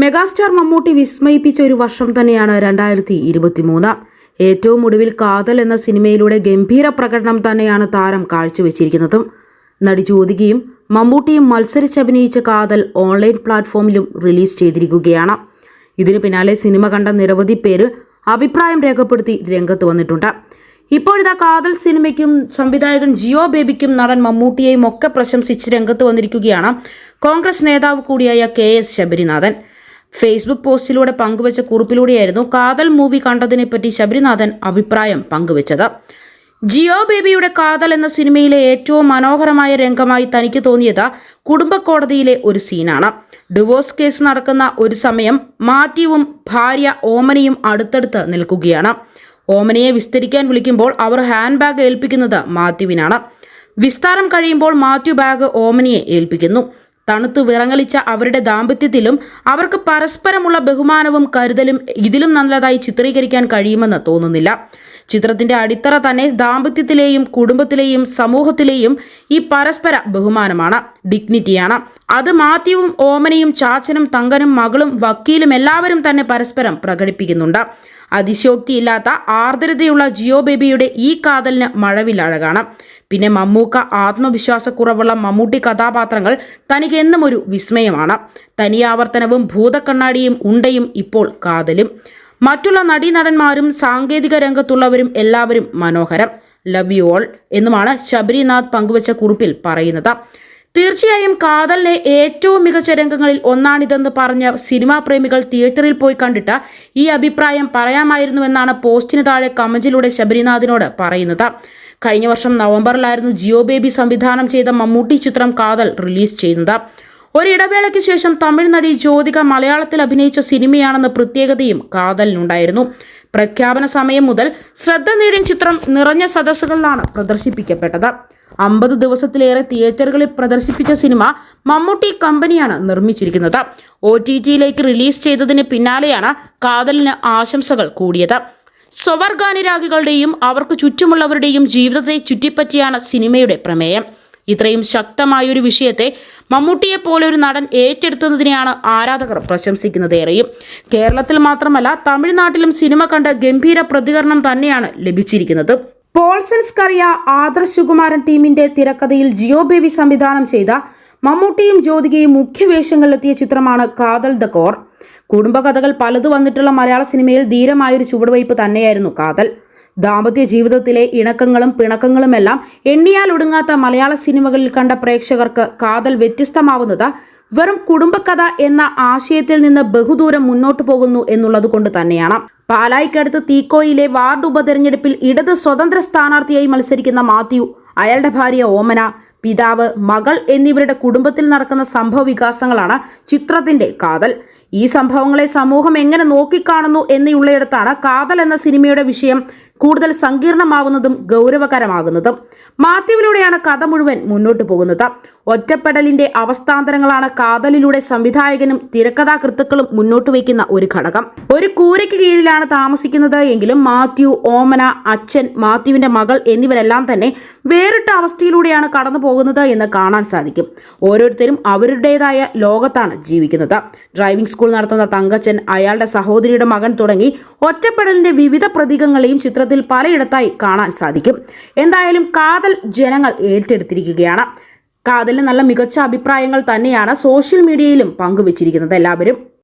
Megastar Mammootty വിസ്മയിപ്പിച്ച ഒരു വർഷം തന്നെയാണ് രണ്ടായിരത്തി ഇരുപത്തിമൂന്ന് ഏറ്റവും ഒടുവിൽ കാതൽ എന്ന സിനിമയിലൂടെ ഗംഭീര പ്രകടനം തന്നെയാണ് താരം കാഴ്ചവെച്ചിരിക്കുന്നതും. നടി ജ്യോതികയും മമ്മൂട്ടിയും മത്സരിച്ചഭിനയിച്ച കാതൽ ഓൺലൈൻ പ്ലാറ്റ്ഫോമിലും റിലീസ് ചെയ്തിരിക്കുകയാണ്. ഇതിനു പിന്നാലെ സിനിമ കണ്ട നിരവധി പേര് അഭിപ്രായം രേഖപ്പെടുത്തി രംഗത്ത് വന്നിട്ടുണ്ട്. ഇപ്പോഴിതാ കാതൽ സിനിമയ്ക്കും സംവിധായകൻ ജിയോ ബേബിക്കും നടൻ മമ്മൂട്ടിയെയും ഒക്കെ പ്രശംസിച്ച് രംഗത്ത് വന്നിരിക്കുകയാണ് കോൺഗ്രസ് നേതാവ് കൂടിയായ കെ എസ് ശബരിനാഥൻ. ഫേസ്ബുക്ക് പോസ്റ്റിലൂടെ പങ്കുവച്ച കുറിപ്പിലൂടെയായിരുന്നു കാതൽ മൂവി കണ്ടതിനെപ്പറ്റി ശബരിനാഥൻ അഭിപ്രായം പങ്കുവച്ചത്. ജിയോ ബേബിയുടെ കാതൽ എന്ന സിനിമയിലെ ഏറ്റവും മനോഹരമായ രംഗമായി തനിക്ക് തോന്നിയത് കുടുംബക്കോടതിയിലെ ഒരു സീനാണ്. ഡിവോഴ്സ് കേസ് നടക്കുന്ന ഒരു സമയം മാത്യുവും ഭാര്യ ഓമനയും അടുത്തടുത്ത് നിൽക്കുകയാണ്. ഓമനയെ വിസ്തരിക്കാൻ വിളിക്കുമ്പോൾ അവർ ഹാൻഡ് ബാഗ് ഏൽപ്പിക്കുന്നത് മാത്യുവിനാണ്. വിസ്താരം കഴിയുമ്പോൾ മാത്യു ബാഗ് ഓമനയെ ഏൽപ്പിക്കുന്നു. തണുത്തു വിറങ്ങലിച്ച അവരുടെ ദാമ്പത്യത്തിലും അവർക്ക് പരസ്പരമുള്ള ബഹുമാനവും കരുതലും ഇതിലും നല്ലതായി ചിത്രീകരിക്കാൻ കഴിയുമെന്ന് തോന്നുന്നില്ല. ചിത്രത്തിന്റെ അടിത്തറ തന്നെ ദാമ്പത്യത്തിലെയും കുടുംബത്തിലെയും സമൂഹത്തിലെയും ഈ പരസ്പര ബഹുമാനമാണ്. ഡിഗ്നിറ്റിയാണ് അത് മാത്യുവും ഓമനയും ചാച്ചനും തങ്കനും മകളും വക്കീലും എല്ലാവരും തന്നെ പരസ്പരം പ്രകടിപ്പിക്കുന്നുണ്ട്. അതിശോക്തിയില്ലാത്ത ആർദ്രതയുള്ള ജിയോ ബേബിയുടെ ഈ കാതലിന് മഴവിലഴകാണ് പിന്നെ മമ്മൂക്ക ആത്മവിശ്വാസക്കുറവുള്ള മമ്മൂട്ടി കഥാപാത്രങ്ങൾ തനിക്ക് എന്നും ഒരു വിസ്മയമാണ്. തനിയാവർത്തനവും ഭൂതക്കണ്ണാടിയും ഉണ്ടയും ഇപ്പോൾ കാതലും. മറ്റുള്ള നടീനടന്മാരും സാങ്കേതിക രംഗത്തുള്ളവരും എല്ലാവരും മനോഹരം. ലവ് യു ഓൾ എന്നുമാണ് ശബരിനാഥ് പങ്കുവച്ച കുറിപ്പിൽ പറയുന്നത്. തീർച്ചയായും കാതലിനെ ഏറ്റവും മികച്ച രംഗങ്ങളിൽ ഒന്നാണിതെന്ന് പറഞ്ഞ സിനിമാ പ്രേമികൾ തിയേറ്ററിൽ പോയി കണ്ടിട്ട് ഈ അഭിപ്രായം പറയാമായിരുന്നുവെന്നാണ് പോസ്റ്റിന് താഴെ കമന്റിലൂടെ ശബരിനാഥിനോട് പറയുന്നത്. കഴിഞ്ഞ വർഷം നവംബറിലായിരുന്നു ജിയോ ബേബി സംവിധാനം ചെയ്ത മമ്മൂട്ടി ചിത്രം കാതൽ റിലീസ് ചെയ്യുന്നത്. ഒരിടവേളയ്ക്ക് ശേഷം തമിഴ് നടി ജ്യോതിക മലയാളത്തിൽ അഭിനയിച്ച സിനിമയാണെന്ന പ്രത്യേകതയും കാതലിനുണ്ടായിരുന്നു. പ്രഖ്യാപന സമയം മുതൽ ശ്രദ്ധ നേടിയ ചിത്രം നിറഞ്ഞ സദസ്സുകളിലാണ് പ്രദർശിപ്പിക്കപ്പെട്ടത്. അമ്പത് ദിവസത്തിലേറെ തിയേറ്ററുകളിൽ പ്രദർശിപ്പിച്ച സിനിമ മമ്മൂട്ടി കമ്പനിയാണ് നിർമ്മിച്ചിരിക്കുന്നത്. ഒ ടി ടിയിലേക്ക് റിലീസ് ചെയ്തതിന് പിന്നാലെയാണ് കാതലിന് ആശംസകൾ കൂടിയത്. സ്വവർഗാനുരാഗികളുടെയും അവർക്ക് ചുറ്റുമുള്ളവരുടെയും ജീവിതത്തെ ചുറ്റിപ്പറ്റിയാണ് സിനിമയുടെ പ്രമേയം. ഇത്രയും ശക്തമായൊരു വിഷയത്തെ മമ്മൂട്ടിയെ പോലെ ഒരു നടൻ ഏറ്റെടുത്തതിനെയാണ് ആരാധകർ പ്രശംസിക്കുന്നത് ഏറെയും കേരളത്തിൽ മാത്രമല്ല തമിഴ്നാട്ടിലും സിനിമ കണ്ട് ഗംഭീര പ്രതികരണം തന്നെയാണ് ലഭിച്ചിരിക്കുന്നത്. പോൾസൻസ് കറിയ ആദർശ് സുകുമാരൻ ടീമിന്റെ തിരക്കഥയിൽ ജിയോ ബേബി സംവിധാനം ചെയ്ത മമ്മൂട്ടിയും ജ്യോതികയും മുഖ്യവേഷങ്ങളിലെത്തിയ ചിത്രമാണ് കാതൽ ദ കോർ. കുടുംബകഥകൾ പലതു വന്നിട്ടുള്ള മലയാള സിനിമയിൽ ധീരമായൊരു ചുവടുവയ്പ് തന്നെയായിരുന്നു കാതൽ. ദാമ്പത്യ ജീവിതത്തിലെ ഇണക്കങ്ങളും പിണക്കങ്ങളുമെല്ലാം എണ്ണിയാൽ ഒടുങ്ങാത്ത മലയാള സിനിമകളിൽ കണ്ട പ്രേക്ഷകർക്ക് കാതൽ വ്യത്യസ്തമാവുന്നത് വെറും കുടുംബകഥ എന്ന ആശയത്തിൽ നിന്ന് ബഹുദൂരം മുന്നോട്ടു പോകുന്നു എന്നുള്ളത് കൊണ്ട് തന്നെയാണ്. പാലായിക്കടുത്ത് തീക്കോയിലെ വാർഡ് ഉപതെരഞ്ഞെടുപ്പിൽ ഇടത് സ്വതന്ത്ര സ്ഥാനാർത്ഥിയായി മത്സരിക്കുന്ന മാത്യു അയാളുടെ ഭാര്യ ഓമന പിതാവ് മകൾ എന്നിവരുടെ കുടുംബത്തിൽ നടക്കുന്ന സംഭവ വികാസങ്ങളാണ് ചിത്രത്തിന്റെ കാതൽ. ഈ സംഭവങ്ങളെ സമൂഹം എങ്ങനെ നോക്കിക്കാണുന്നു എന്നിയുള്ളയിടത്താണ് കാതൽ എന്ന സിനിമയുടെ വിഷയം കൂടുതൽ സങ്കീർണമാവുന്നതും ഗൗരവകരമാകുന്നതും. മാത്യുവിലൂടെയാണ് കഥ മുഴുവൻ മുന്നോട്ടു പോകുന്നത്. ഒറ്റപ്പെടലിന്റെ അവസ്ഥാന്തരങ്ങളാണ് കാതലിലൂടെ സംവിധായകനും തിരക്കഥാകൃത്തുക്കളും മുന്നോട്ട് വയ്ക്കുന്ന ഒരു ഘടകം. ഒരു കൂരയ്ക്ക് കീഴിലാണ് താമസിക്കുന്നത് എങ്കിലും മാത്യു ഓമന അച്ഛൻ മാത്യുവിന്റെ മകൾ എന്നിവരെല്ലാം തന്നെ വേറിട്ട അവസ്ഥയിലൂടെയാണ് കടന്നു പോകുന്നത് എന്ന് കാണാൻ സാധിക്കും. ഓരോരുത്തരും അവരുടേതായ ലോകത്താണ് ജീവിക്കുന്നത്. ഡ്രൈവിംഗ് സ്കൂൾ നടത്തുന്ന തങ്കച്ചൻ അയാളുടെ സഹോദരിയുടെ മകൻ തുടങ്ങി ഒറ്റപ്പെടലിന്റെ വിവിധ പ്രതീകങ്ങളെയും ചിത്രത്തിൽ പലയിടത്തായി കാണാൻ സാധിക്കും. എന്തായാലും കാതൽ ജനങ്ങൾ ഏറ്റെടുത്തിരിക്കുകയാണ്. കാതലിന് നല്ല മികച്ച അഭിപ്രായങ്ങൾ തന്നെയാണ് സോഷ്യൽ മീഡിയയിലും പങ്കുവച്ചിരിക്കുന്നത് എല്ലാവരും.